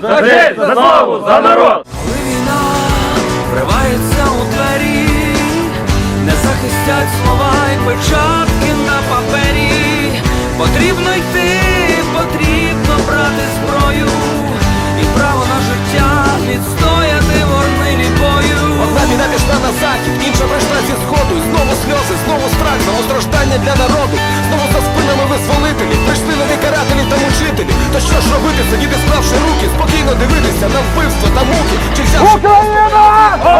за честь, за славу, за народ! Коли війна вривається у двері, не захистять слова й печатки на папері. Потрібно йти, потрібно брати зброю і право на життя відстояти в орнилі бою. Війна пішла на захід, інша прийшла зі сходу. І знову сльози, знову страх, знову страждання для народу. Знову за спинами визволителі, прийшли нові карателі та мучителі. То що ж робити, сидіти склавши руки, спокійно дивитися на вбивство та муки. Чи взявши Мою мамо,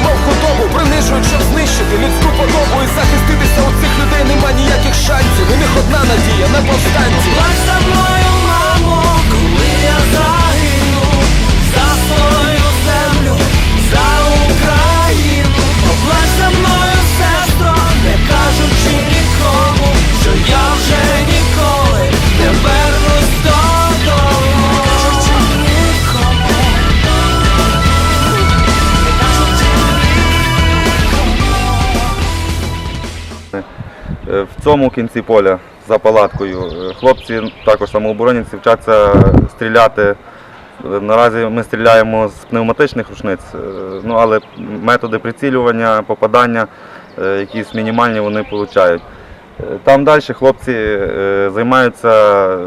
немов худобу, принижують, щоб знищити людську подобу і захиститися у цих людей нема ніяких шансів. У них одна надія на повстанців. В цьому кінці поля за палаткою е, хлопці, також самооборонівці, вчаться стріляти. Е, Наразі ми стріляємо з пневматичних рушниць, е, ну, але методи прицілювання, попадання, якісь мінімальні вони отримують. Там далі хлопці займаються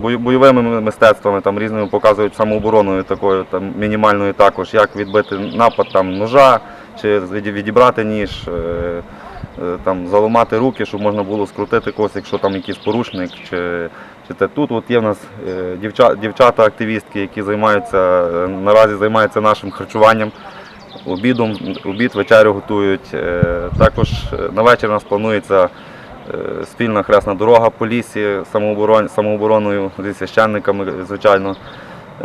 бойовими мистецтвами, там різними показують самообороною такою, там мінімальною також, як відбити напад там, ножа, чи відібрати ніж, там, заламати руки, щоб можна було скрутити когось, якщо там якийсь порушник. Чи, чи те. Тут от є в нас е, дівча, дівчата-активістки, які займаються, е, наразі займаються нашим харчуванням. Обідом, обід, вечерю готують. Е, Також е, на вечір у нас планується е, спільна хресна дорога по лісі самооборон, самообороною зі священниками, звичайно.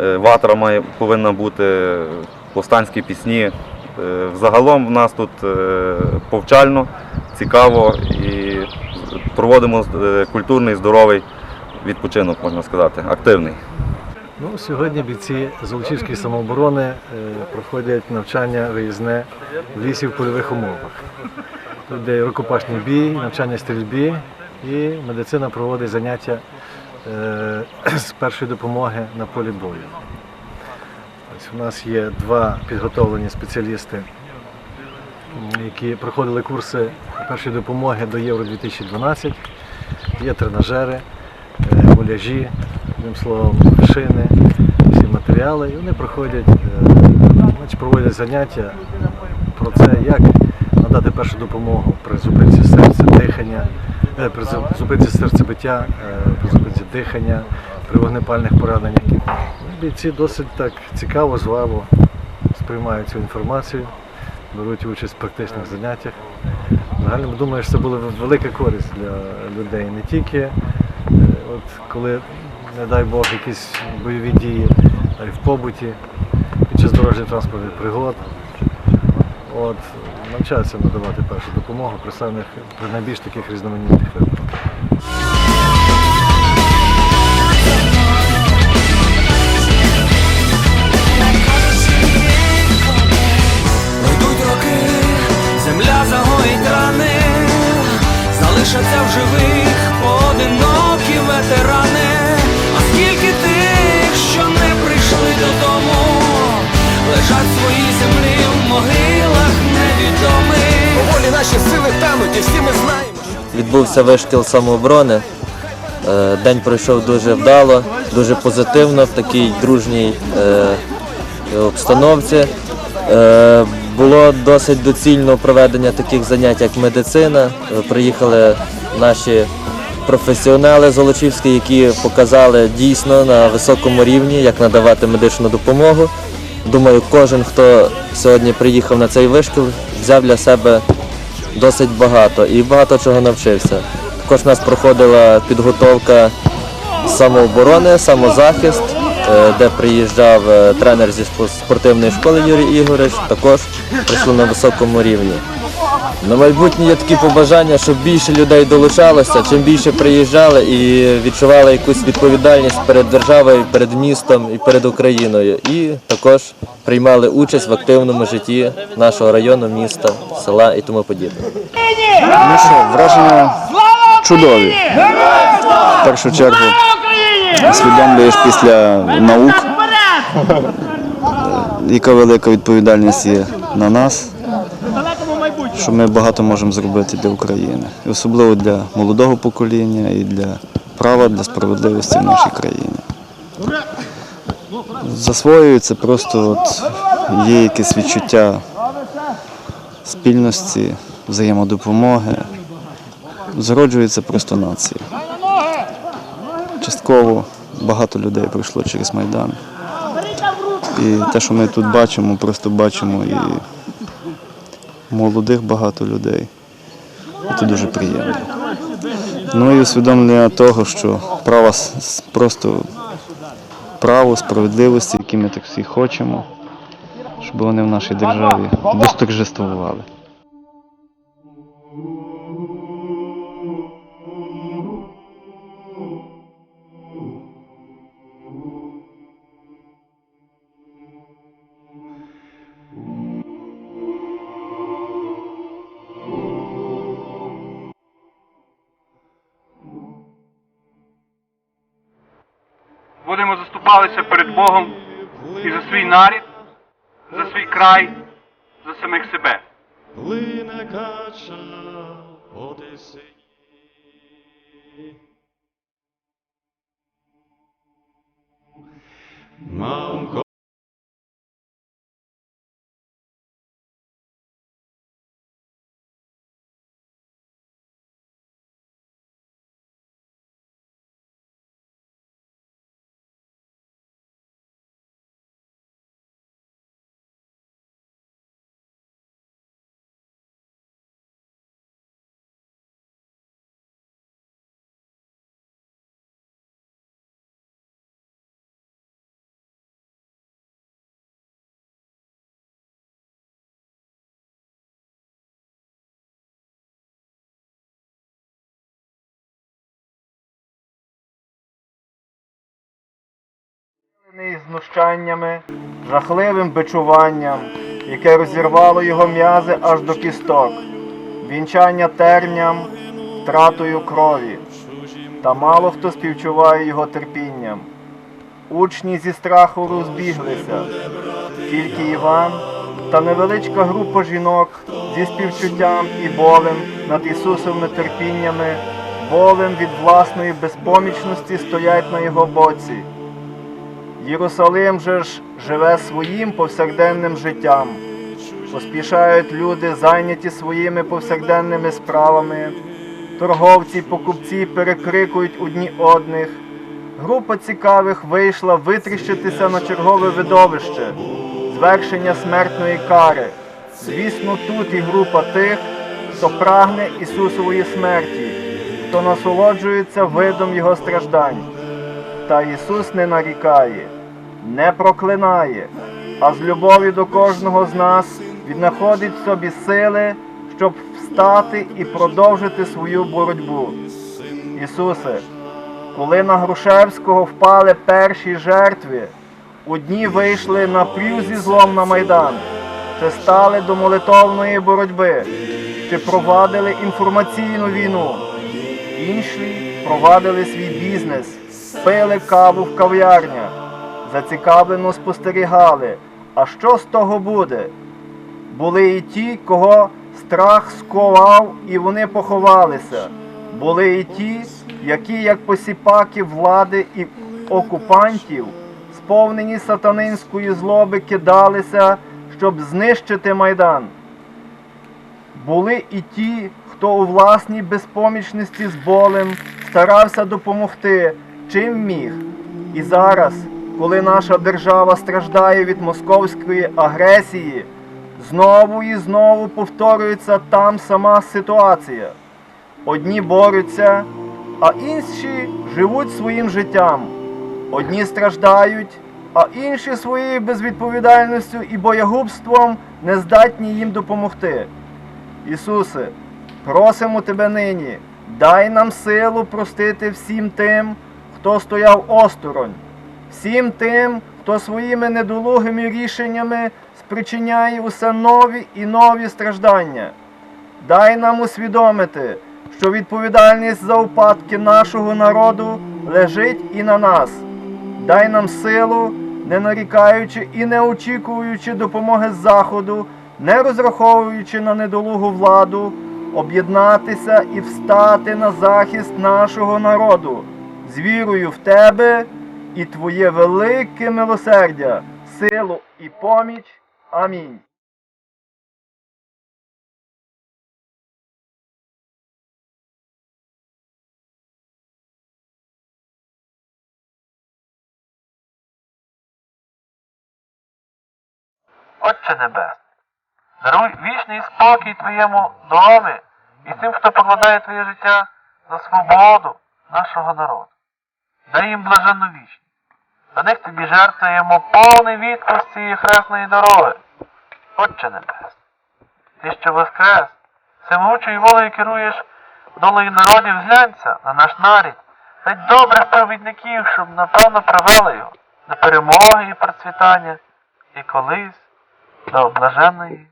Е, Ватра має, повинна бути, е, повстанські пісні. Е, Взагалом в нас тут е, повчально, цікаво і проводимо е, культурний, здоровий відпочинок, можна сказати, активний. Ну, сьогодні бійці Золочівської самооборони проходять навчання виїзне в лісі в польових умовах. Тут де рукопашний бій, навчання стрільбі і медицина проводить заняття з першої допомоги на полі бою. У нас є два підготовлені спеціалісти, які проходили курси першої допомоги до Євро 2012. Є тренажери, е, муляжі, одним словом, шини, всі матеріали. І вони проходять, е, значить, проводять заняття про це, як надати першу допомогу при зупинці серця, дихання, е, при зупинці серцебиття, е, при зупинці дихання, при вогнепальних пораненнях. Бійці досить так цікаво, зваво сприймають цю інформацію, беруть участь в практичних заняттях. Загально думаю, що це була велика користь для людей не тільки е, от коли, не дай Бог, якісь бойові дії а й в побуті, під час дорожньо-транспортних пригод. От, навчаються надавати першу допомогу при самих при найбільш таких різноманітних відбувся вишкіл самооборони. Е, День пройшов дуже вдало, дуже позитивно в такій дружній е, обстановці. Е, Було досить доцільно проведення таких занять, як медицина. Приїхали наші професіонали золочівські, які показали дійсно на високому рівні, як надавати медичну допомогу. Думаю, кожен, хто сьогодні приїхав на цей вишкіл, взяв для себе досить багато і багато чого навчився. Також нас проходила підготовка самооборони, самозахист, е, де приїжджав е, тренер зі спортивної школи Юрій Ігорич, також прийшли на високому рівні. На майбутнє є такі побажання, щоб більше людей долучалося, чим більше приїжджали і відчували якусь відповідальність перед державою, перед містом і перед Україною. І також приймали участь в активному житті нашого району, міста, села і тому подібне. Ну що, враження чудові. В першу чергу усвідомлюєш після наук, яка велика відповідальність є на нас, що ми багато можемо зробити для України. І особливо для молодого покоління і для права, для справедливості в нашій країні. Засвоюється просто от є якесь відчуття спільності, взаємодопомоги. Зароджується просто нація. Частково багато людей пройшло через Майдан. І те, що ми тут бачимо, просто бачимо і молодих багато людей. Це дуже приємно. Ну і усвідомлення того, що право просто право, справедливості, які ми так всі хочемо, щоб вони в нашій державі досторжествували. Будемо перед Богом і за свій нарід, за свій край, за самих себе. Плине кача знущаннями, жахливим бичуванням, яке розірвало його м'язи аж до кісток, вінчання терням, втратою крові. Та мало хто співчуває його терпінням. Учні зі страху розбіглися, тільки Іван та невеличка група жінок зі співчуттям і болем над Ісусовими терпіннями, болем від власної безпомічності стоять на його боці. Єрусалим же ж живе своїм повсякденним життям. Поспішають люди, зайняті своїми повсякденними справами. Торговці, покупці перекрикують одні одних. Група цікавих вийшла витріщитися на чергове видовище, звершення смертної кари. Звісно, тут і група тих, хто прагне Ісусової смерті, хто насолоджується видом Його страждань. Та Ісус не нарікає, не проклинає, а з любові до кожного з нас віднаходить в собі сили, щоб встати і продовжити свою боротьбу. Ісусе, коли на Грушевського впали перші жертви, одні вийшли напрів зі злом на Майдан, чи стали до молитовної боротьби, чи провадили інформаційну війну. Інші провадили свій бізнес, пили каву в кав'ярнях, зацікавлено спостерігали. А що з того буде? Були і ті, кого страх сковав, і вони поховалися. Були і ті, які, як посіпаки влади і окупантів, сповнені сатанинської злоби, кидалися, щоб знищити майдан. Були і ті, хто у власній безпомічності з болем старався допомогти, чим міг. І зараз, коли наша держава страждає від московської агресії, знову і знову повторюється там сама ситуація. Одні борються, а інші живуть своїм життям. Одні страждають, а інші своєю безвідповідальністю і боягубством не здатні їм допомогти. Ісусе, просимо Тебе нині, дай нам силу простити всім тим, хто стояв осторонь, всім тим, хто своїми недолугими рішеннями спричиняє усе нові і нові страждання. Дай нам усвідомити, що відповідальність за упадки нашого народу лежить і на нас. Дай нам силу, не нарікаючи і не очікуючи допомоги з заходу, не розраховуючи на недолугу владу, об'єднатися і встати на захист нашого народу з вірою в тебе і Твоє велике милосердя, силу і поміч. Амінь. Отче Небесний, даруй вічний спокій Твоєму домі і тим, хто покладає Твоє життя за свободу нашого народу. Дай їм блаженну вічність. За них тобі жертвуємо повний відпуск цієї хресної дороги. Отче Небесний, ти що воскрес, всемогучою волею керуєш долею народів, зглянься на наш нарід, дай добрих провідників, щоб напевно привели його до перемоги і процвітання, і колись до блаженної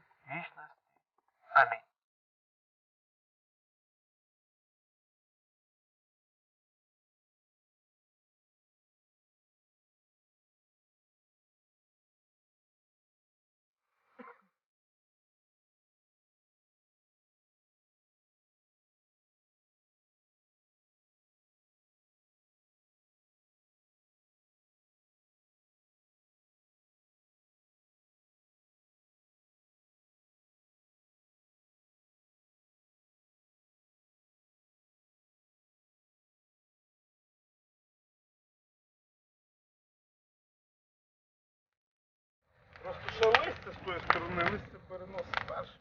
листя з тої сторони, листя переносить перше.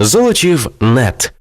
Золочів нет.